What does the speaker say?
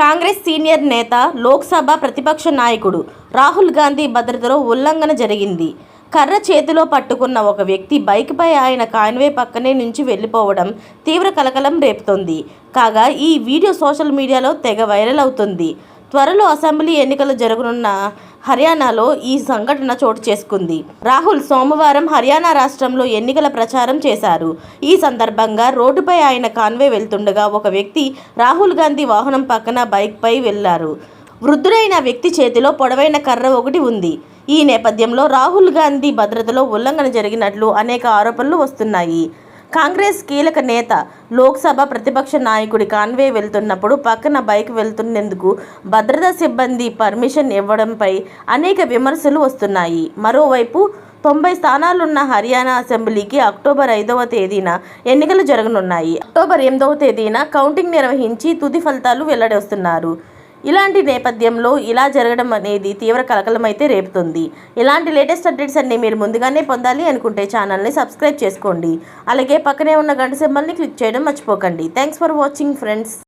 Congress senior నేత లోక్సభ ప్రతిపక్ష నాయకుడు రాహుల్ గాంధీ భద్రతలో ఉల్లంఘన జరిగింది. కర్ర చేతిలో పట్టుకున్న ఒక వ్యక్తి బైక్పై ఆయన కాన్వే పక్కనే నుంచి వెళ్ళిపోవడం తీవ్ర కలకలం రేపుతోంది. కాగా ఈ వీడియో సోషల్ మీడియాలో తెగ వైరల్ అవుతుంది. త్వరలో అసెంబ్లీ ఎన్నికలు జరగనున్న హర్యానాలో ఈ సంఘటన చోటు చేసుకుంది. రాహుల్ సోమవారం హర్యానా రాష్ట్రంలో ఎన్నికల ప్రచారం చేశారు. ఈ సందర్భంగా రోడ్డుపై ఆయన కాన్వే వెళ్తుండగా ఒక వ్యక్తి రాహుల్ గాంధీ వాహనం పక్కన బైక్పై వెళ్ళారు. వృద్ధుడైన వ్యక్తి చేతిలో పొడవైన కర్ర ఒకటి ఉంది. ఈ నేపథ్యంలో రాహుల్ గాంధీ భద్రతలో ఉల్లంఘన జరిగినట్లు అనేక ఆరోపణలు వస్తున్నాయి. కాంగ్రెస్ కీలక నేత లోక్సభ ప్రతిపక్ష నాయకుడి కాన్వే వెళ్తున్నప్పుడు పక్కన బైక్ వెళ్తున్నందుకు భద్రతా సిబ్బంది పర్మిషన్ ఇవ్వడంపై అనేక విమర్శలు వస్తున్నాయి. మరోవైపు తొంభై స్థానాలున్న హర్యానా అసెంబ్లీకి అక్టోబర్ ఐదవ తేదీన ఎన్నికలు జరగనున్నాయి. అక్టోబర్ ఎనిమిదవ తేదీన కౌంటింగ్ నిర్వహించి తుది ఫలితాలు వెల్లడిస్తున్నారు. ఇలాంటి నేపథ్యంలో ఇలా జరగడం అనేది తీవ్ర కలకలం అయితే రేపుతుంది. ఇలాంటి లేటెస్ట్ అప్డేట్స్ అన్ని మీరు ముందుగానే పొందాలి అనుకుంటే ఛానల్ని సబ్స్క్రైబ్ చేసుకోండి. అలాగే పక్కనే ఉన్న గంట సింబల్ని క్లిక్ చేయడం మర్చిపోకండి. Thanks for watching friends